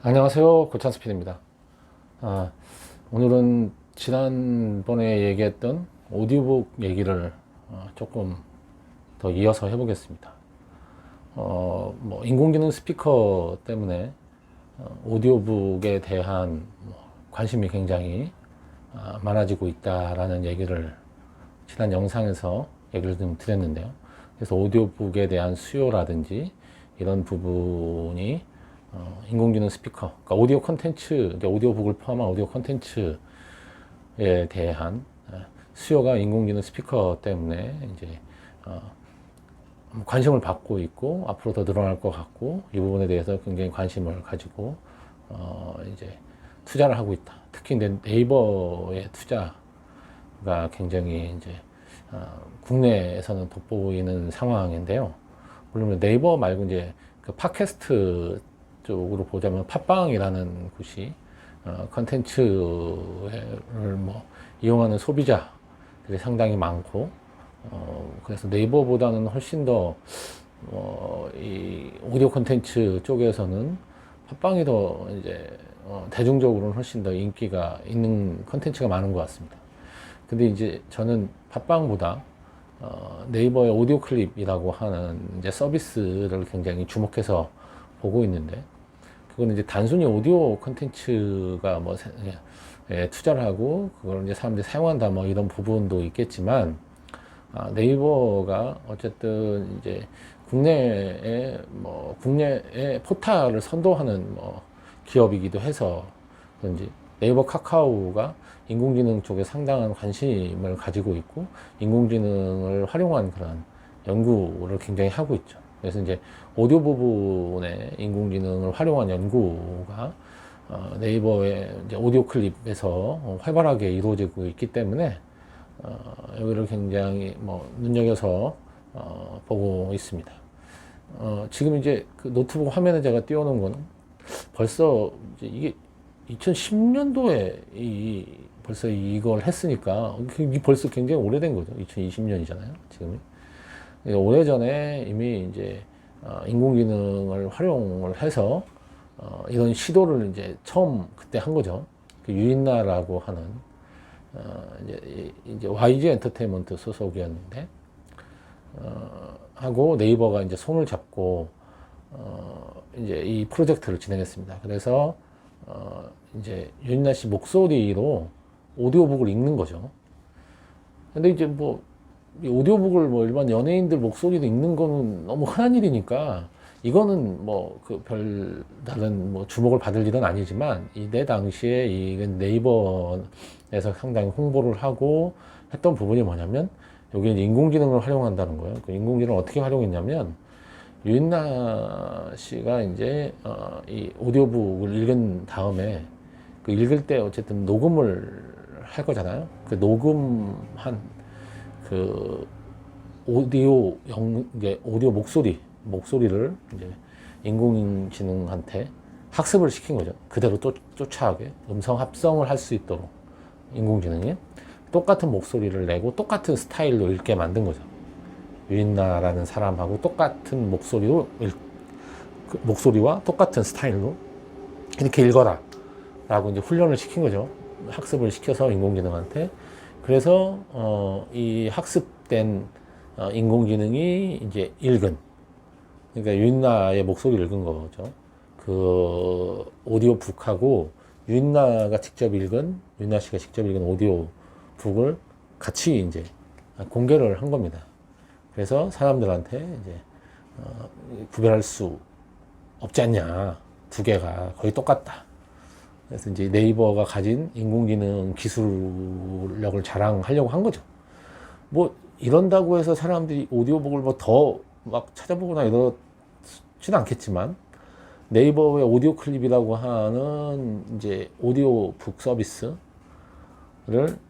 안녕하세요. 고찬스피드입니다. 아, 오늘은 지난번에 얘기했던 오디오북 얘기를 어, 조금 더 이어서 해보겠습니다. 어, 뭐 인공지능 스피커 때문에 어, 오디오북에 대한 뭐 관심이 굉장히 아, 많아지고 있다라는 얘기를 지난 영상에서 얘기를 좀 드렸는데요. 그래서 오디오북에 대한 수요라든지 이런 부분이 어, 인공지능 스피커, 그러니까 오디오 컨텐츠, 이제 오디오 북을 포함한 오디오 컨텐츠에 대한 어, 수요가 인공지능 스피커 때문에 이제 어, 관심을 받고 있고 앞으로 더 늘어날 것 같고 이 부분에 대해서 굉장히 관심을 가지고 어, 이제 투자를 하고 있다. 특히 네이버의 투자가 굉장히 이제 어, 국내에서는 돋보이는 상황인데요. 물론 네이버 말고 이제 그 팟캐스트 쪽으로 보자면 팟빵이라는 곳이 어, 컨텐츠를 뭐 이용하는 소비자들이 상당히 많고 어, 그래서 네이버보다는 훨씬 더 어, 이 오디오 콘텐츠 쪽에서는 팟빵이 더 이제 어, 대중적으로는 훨씬 더 인기가 있는 컨텐츠가 많은 것 같습니다. 근데 이제 저는 팟빵보다 어, 네이버의 오디오 클립이라고 하는 이제 서비스를 굉장히 주목해서 보고 있는데 그거는 이제 단순히 오디오 컨텐츠가 뭐 세- 예, 투자를 하고 그걸 이제 사람들이 사용한다 뭐 이런 부분도 있겠지만 아, 네이버가 어쨌든 이제 국내에 뭐 국내의 포탈을 선도하는 뭐 기업이기도 해서 그런지 네이버 카카오가 인공지능 쪽에 상당한 관심을 가지고 있고 인공지능을 활용한 그런 연구를 굉장히 하고 있죠. 그래서 이제 오디오 부분에 인공지능을 활용한 연구가 어, 네이버의 오디오 클립에서 어, 활발하게 이루어지고 있기 때문에 어, 여기를 굉장히 뭐 눈여겨서 어, 보고 있습니다. 어, 지금 이제 그 노트북 화면에 제가 띄워놓은 거는 벌써 이게 2010년도에 이 벌써 이걸 했으니까 벌써 굉장히 오래된 거죠. 2020년이잖아요. 지금이. 오래 전에 이미 이제 어, 인공지능을 활용을 해서 어, 이런 시도를 이제 처음 그때 한 거죠. 그 유인나라고 하는 어, 이제, YG 엔터테인먼트 소속이었는데 어, 하고 네이버가 이제 손을 잡고 어, 이제 이 프로젝트를 진행했습니다. 그래서 어, 이제 윤나 씨 목소리로 오디오북을 읽는 거죠. 근데 이제 뭐, 이 오디오북을 뭐 일반 연예인들 목소리로 읽는 거는 너무 흔한 일이니까 이거는 뭐 그 별 다른 뭐 주목을 받을 일은 아니지만 이때 당시에 이 네이버에서 상당히 홍보를 하고 했던 부분이 뭐냐면 여기 인공지능을 활용한다는 거예요. 그 인공지능을 어떻게 활용했냐면 유인나 씨가 이제 어, 이 오디오북을 읽은 다음에 그 읽을 때 어쨌든 녹음을 할 거잖아요. 그 녹음한 그 오디오 영 오디오 목소리 목소리를 이제 인공지능한테 학습을 시킨 거죠. 그대로 쫓, 쫓아가게 음성 합성을 할 수 있도록 인공지능이 똑같은 목소리를 내고 똑같은 스타일로 읽게 만든 거죠. 유인나라는 사람하고 똑같은 목소리로 읽, 그 목소리와 똑같은 스타일로 이렇게 읽어라 라고 이제 훈련을 시킨 거죠. 학습을 시켜서 인공지능한테. 그래서, 어, 이 학습된 어, 인공지능이 이제 읽은, 그러니까 유인나의 목소리를 읽은 거죠. 그 오디오 북하고 유인나가 직접 읽은, 유인나 씨가 직접 읽은 오디오 북을 같이 이제 공개를 한 겁니다. 그래서 사람들한테 이제 어, 구별할 수 없지 않냐. 두 개가 거의 똑같다. 그래서 이제 네이버가 가진 인공지능 기술력을 자랑하려고 한 거죠. 뭐 이런다고 해서 사람들이 오디오북을 뭐 더 막 찾아보거나 이러지는 않겠지만 네이버의 오디오 클립이라고 하는 이제 오디오북 서비스를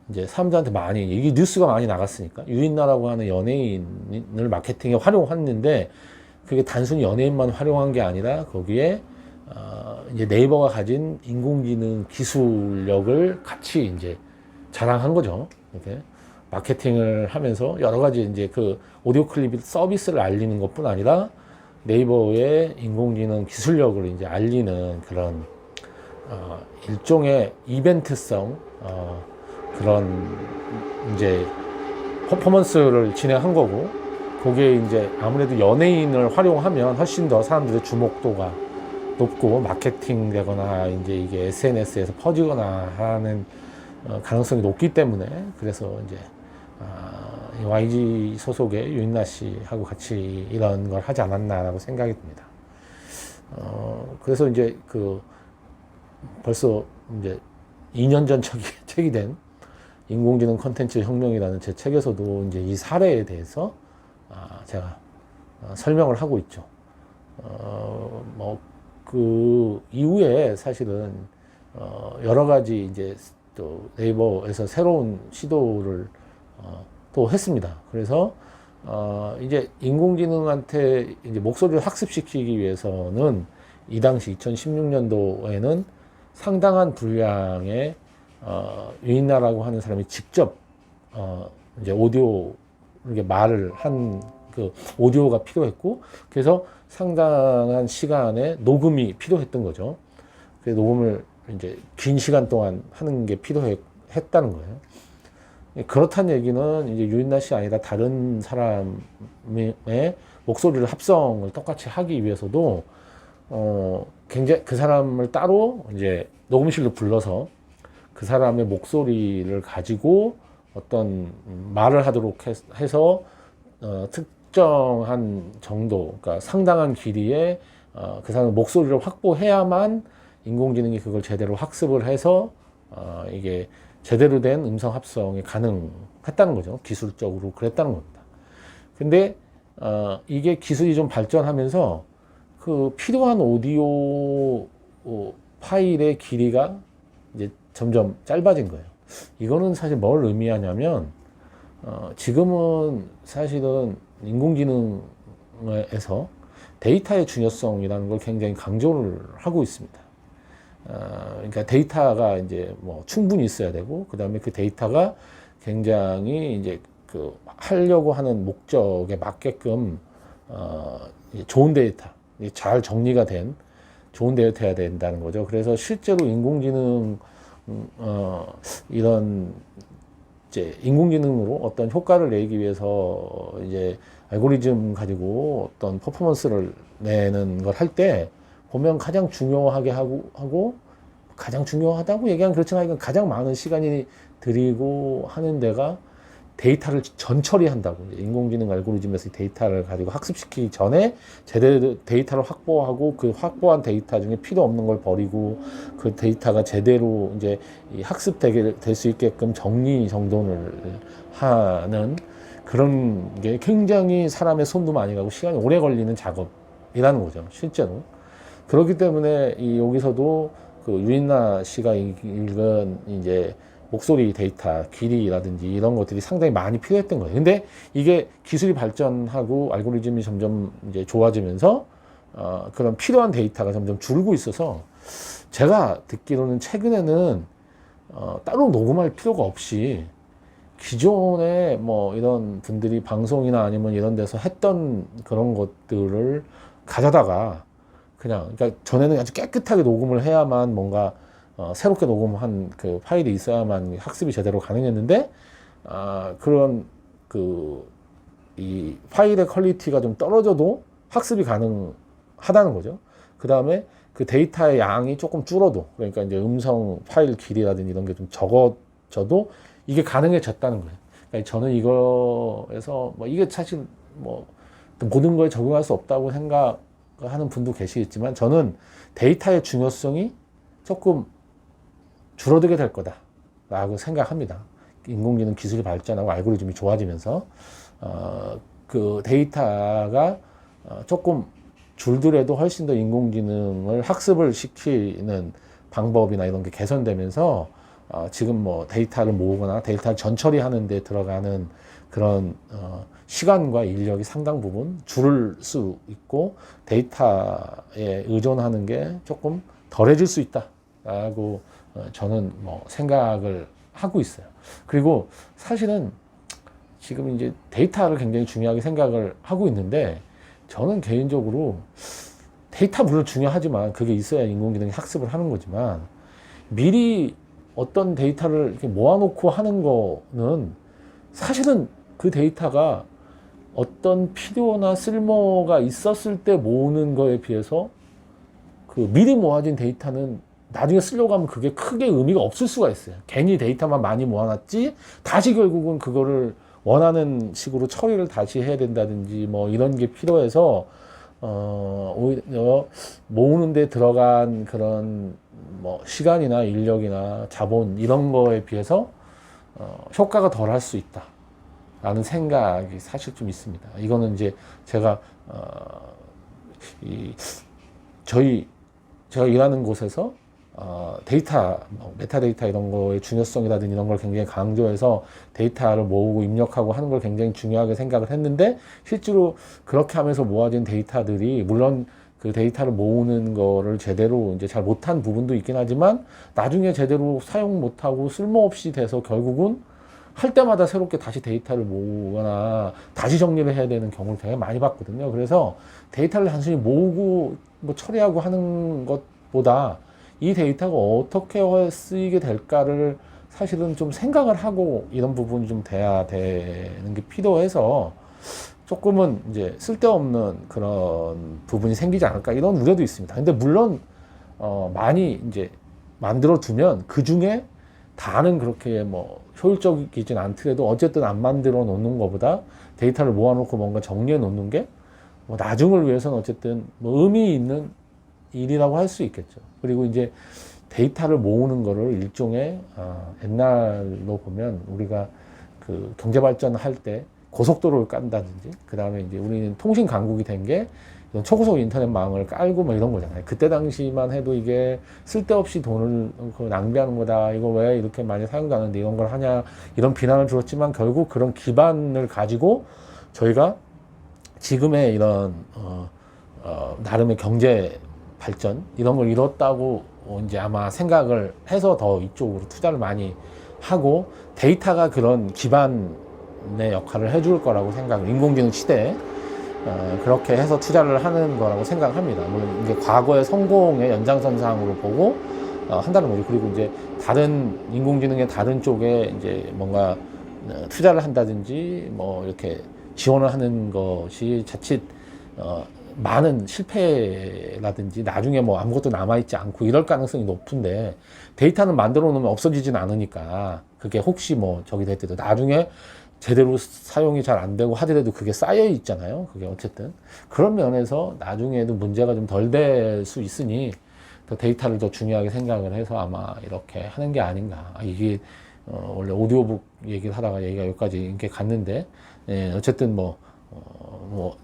이제 사람들한테 많이 이게 뉴스가 많이 나갔으니까 유인나라고 하는 연예인을 마케팅에 활용했는데 그게 단순히 연예인만 활용한 게 아니라 거기에 어, 이제 네이버가 가진 인공지능 기술력을 같이 이제 자랑한 거죠. 이렇게 마케팅을 하면서 여러 가지 이제 그 오디오 클립 서비스를 알리는 것뿐 아니라 네이버의 인공지능 기술력을 이제 알리는 그런 어, 일종의 이벤트성 어, 그런 이제 퍼포먼스를 진행한 거고 그게 이제 아무래도 연예인을 활용하면 훨씬 더 사람들의 주목도가 높고 마케팅 되거나 이제 이게 SNS에서 퍼지거나 하는 어, 가능성이 높기 때문에 그래서 이제 아, 이 YG 소속의 윤나 씨하고 같이 이런 걸 하지 않았나라고 생각이 듭니다. 어, 그래서 이제 그 벌써 이제 2년 전 책이, 책이 된 인공지능 컨텐츠 혁명이라는 제 책에서도 이제 이 사례에 대해서 아, 제가 어, 설명을 하고 있죠. 어, 뭐, 그 이후에 사실은 어, 여러 가지 이제 또 네이버에서 새로운 시도를 어, 또 했습니다. 그래서 어, 이제 인공지능한테 이제 목소리를 학습시키기 위해서는 이 당시 2016년도에는 상당한 분량의 어, 유인나라고 하는 사람이 직접 어, 이제 오디오 이렇게 말을 한 그 오디오가 필요했고 그래서 상당한 시간의 녹음이 필요했던 거죠. 그 녹음을 이제 긴 시간 동안 하는 게 필요했다는 거예요. 그렇다는 얘기는 이제 유인나 씨 아니라 다른 사람의 목소리를 합성을 똑같이 하기 위해서도 어 굉장히 그 사람을 따로 이제 녹음실로 불러서 그 사람의 목소리를 가지고 어떤 말을 하도록 해서 어, 특 정한 정도, 그러니까 상당한 길이의 어, 그 사람의 목소리를 확보해야만 인공지능이 그걸 제대로 학습을 해서 어, 이게 제대로 된 음성 합성이 가능했다는 거죠. 기술적으로 그랬다는 겁니다. 근데 어, 이게 기술이 좀 발전하면서 그 필요한 오디오 어, 파일의 길이가 이제 점점 짧아진 거예요. 이거는 사실 뭘 의미하냐면 어, 지금은 사실은 인공지능에서 데이터의 중요성이라는 걸 굉장히 강조를 하고 있습니다. 어, 그러니까 데이터가 이제 뭐 충분히 있어야 되고 그 다음에 그 데이터가 굉장히 이제 그 하려고 하는 목적에 맞게끔 어, 좋은 데이터, 잘 정리가 된 좋은 데이터야 된다는 거죠. 그래서 실제로 인공지능 음, 어, 이런 이제 인공지능으로 어떤 효과를 내기 위해서 이제 알고리즘 가지고 어떤 퍼포먼스를 내는 걸 할 때 보면 가장 중요하게 하고 하고 가장 중요하다고 얘기하면 그렇지만 이건 가장 많은 시간이 들이고 하는 데가 데이터를 전처리한다고. 인공지능 알고리즘에서 데이터를 가지고 학습시키기 전에 제대로 데이터를 확보하고 그 확보한 데이터 중에 필요 없는 걸 버리고 그 데이터가 제대로 이제 학습되게 될 수 있게끔 정리 정돈을 하는 그런 게 굉장히 사람의 손도 많이 가고 시간이 오래 걸리는 작업이라는 거죠 실제로. 그렇기 때문에 이 여기서도 그 유인나 씨가 읽은 이제 목소리 데이터, 길이라든지 이런 것들이 상당히 많이 필요했던 거예요. 근데 이게 기술이 발전하고 알고리즘이 점점 이제 좋아지면서 어, 그런 필요한 데이터가 점점 줄고 있어서 제가 듣기로는 최근에는 어, 따로 녹음할 필요가 없이 기존에 뭐 이런 분들이 방송이나 아니면 이런 데서 했던 그런 것들을 가져다가 그냥 그러니까 전에는 아주 깨끗하게 녹음을 해야만 뭔가 어, 새롭게 녹음한 그 파일이 있어야만 학습이 제대로 가능했는데 아, 그런 그 이 파일의 퀄리티가 좀 떨어져도 학습이 가능하다는 거죠. 그 다음에 그 데이터의 양이 조금 줄어도 그러니까 이제 음성 파일 길이라든지 이런 게 좀 적어져도 이게 가능해졌다는 거예요. 그러니까 저는 이거에서 뭐 이게 사실 뭐 모든 걸 적용할 수 없다고 생각하는 분도 계시겠지만 저는 데이터의 중요성이 조금 줄어들게 될 거다라고 생각합니다. 인공지능 기술이 발전하고 알고리즘이 좋아지면서 어, 그 데이터가 어, 조금 줄더라도 훨씬 더 인공지능을 학습을 시키는 방법이나 이런 게 개선되면서 어, 지금 뭐 데이터를 모으거나 데이터를 전처리하는 데 들어가는 그런 어, 시간과 인력이 상당 부분 줄을 수 있고 데이터에 의존하는 게 조금 덜해질 수 있다라고 어, 저는 뭐 생각을 하고 있어요. 그리고 사실은 지금 이제 데이터를 굉장히 중요하게 생각을 하고 있는데 저는 개인적으로 데이터 물론 중요하지만 그게 있어야 인공지능이 학습을 하는 거지만 미리 어떤 데이터를 이렇게 모아놓고 하는 거는 사실은 그 데이터가 어떤 필요나 쓸모가 있었을 때 모으는 거에 비해서 그 미리 모아진 데이터는 나중에 쓰려고 하면 그게 크게 의미가 없을 수가 있어요. 괜히 데이터만 많이 모아놨지 다시 결국은 그거를 원하는 식으로 처리를 다시 해야 된다든지 뭐 이런 게 필요해서 어 오히려 모으는데 들어간 그런 뭐 시간이나 인력이나 자본 이런 거에 비해서 어 효과가 덜 할 수 있다. 라는 생각이 사실 좀 있습니다. 이거는 이제 제가 어, 이 저희 제가 일하는 곳에서 어, 데이터, 뭐 메타데이터 이런 거의 중요성이라든지 이런 걸 굉장히 강조해서 데이터를 모으고 입력하고 하는 걸 굉장히 중요하게 생각을 했는데 실제로 그렇게 하면서 모아진 데이터들이 물론 그 데이터를 모으는 거를 제대로 이제 잘 못한 부분도 있긴 하지만 나중에 제대로 사용 못하고 쓸모없이 돼서 결국은 할 때마다 새롭게 다시 데이터를 모으거나 다시 정리를 해야 되는 경우를 되게 많이 봤거든요. 그래서 데이터를 단순히 모으고 뭐 처리하고 하는 것보다 이 데이터가 어떻게 쓰이게 될까를 사실은 좀 생각을 하고 이런 부분이 좀 돼야 되는 게 필요해서 조금은 이제 쓸데없는 그런 부분이 생기지 않을까 이런 우려도 있습니다. 근데 물론 어 많이 이제 만들어 두면 그 중에 다는 그렇게 뭐 효율적이진 않더라도 어쨌든 안 만들어 놓는 것보다 데이터를 모아놓고 뭔가 정리해 놓는 게 뭐 나중을 위해서는 어쨌든 뭐 의미 있는 일이라고 할 수 있겠죠. 그리고 이제 데이터를 모으는 거를 일종의 어, 옛날로 보면 우리가 그 경제 발전할 때 고속도로를 깐다든지 그 다음에 이제 우리는 통신 강국이 된 게 이런 초고속 인터넷망을 깔고 뭐 이런 거잖아요. 그때 당시만 해도 이게 쓸데없이 돈을 그 낭비하는 거다. 이거 왜 이렇게 많이 사용도 하는데 이런 걸 하냐 이런 비난을 들었지만 결국 그런 기반을 가지고 저희가 지금의 이런 어, 어, 나름의 경제 발전 이런 걸 이뤘다고 이제 아마 생각을 해서 더 이쪽으로 투자를 많이 하고 데이터가 그런 기반의 역할을 해줄 거라고 생각을 인공지능 시대에 어, 그렇게 해서 투자를 하는 거라고 생각합니다. 물론 이게 과거의 성공의 연장선상으로 보고 어, 한다는 거죠. 그리고 이제 다른 인공지능의 다른 쪽에 이제 뭔가 어, 투자를 한다든지 뭐 이렇게 지원을 하는 것이 자칫 어, 많은 실패라든지 나중에 뭐 아무것도 남아있지 않고 이럴 가능성이 높은데 데이터는 만들어 놓으면 없어지진 않으니까 그게 혹시 뭐 저기 될 때도 나중에 제대로 사용이 잘 안 되고 하더라도 그게 쌓여 있잖아요. 그게 어쨌든 그런 면에서 나중에도 문제가 좀 덜 될 수 있으니 더 데이터를 더 중요하게 생각을 해서 아마 이렇게 하는 게 아닌가. 아, 이게 어, 원래 오디오북 얘기를 하다가 얘기가 여기까지 이렇게 갔는데 예, 어쨌든 뭐, 어, 뭐,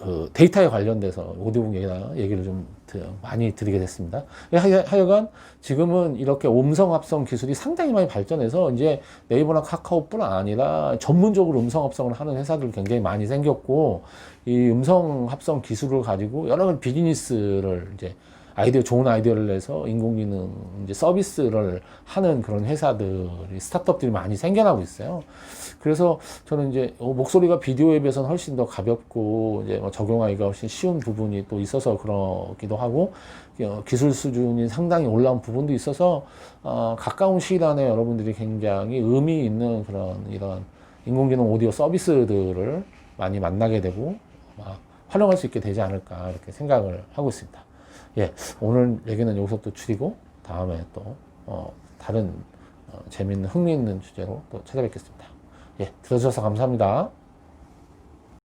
그 데이터에 관련돼서 오디오북 얘기나 얘기를 좀 드- 많이 드리게 됐습니다. 예, 하여, 하여간 지금은 이렇게 음성 합성 기술이 상당히 많이 발전해서 이제 네이버나 카카오뿐 아니라 전문적으로 음성 합성을 하는 회사들 굉장히 많이 생겼고 이 음성 합성 기술을 가지고 여러 가지 비즈니스를 이제 아이디어 좋은 아이디어를 내서 인공지능 이제 서비스를 하는 그런 회사들이 스타트업들이 많이 생겨나고 있어요. 그래서 저는 이제 어, 목소리가 비디오에 비해서는 훨씬 더 가볍고 이제 뭐 적용하기가 훨씬 쉬운 부분이 또 있어서 그러기도 하고 어, 기술 수준이 상당히 올라온 부분도 있어서 어, 가까운 시일 안에 여러분들이 굉장히 의미 있는 그런 이런 인공지능 오디오 서비스들을 많이 만나게 되고 활용할 수 있게 되지 않을까 이렇게 생각을 하고 있습니다. 예, 오늘 얘기는 여기서 또 줄이고 다음에 또 어, 다른 어, 재미있는 흥미있는 주제로 또 찾아뵙겠습니다. 예, 들어주셔서 감사합니다.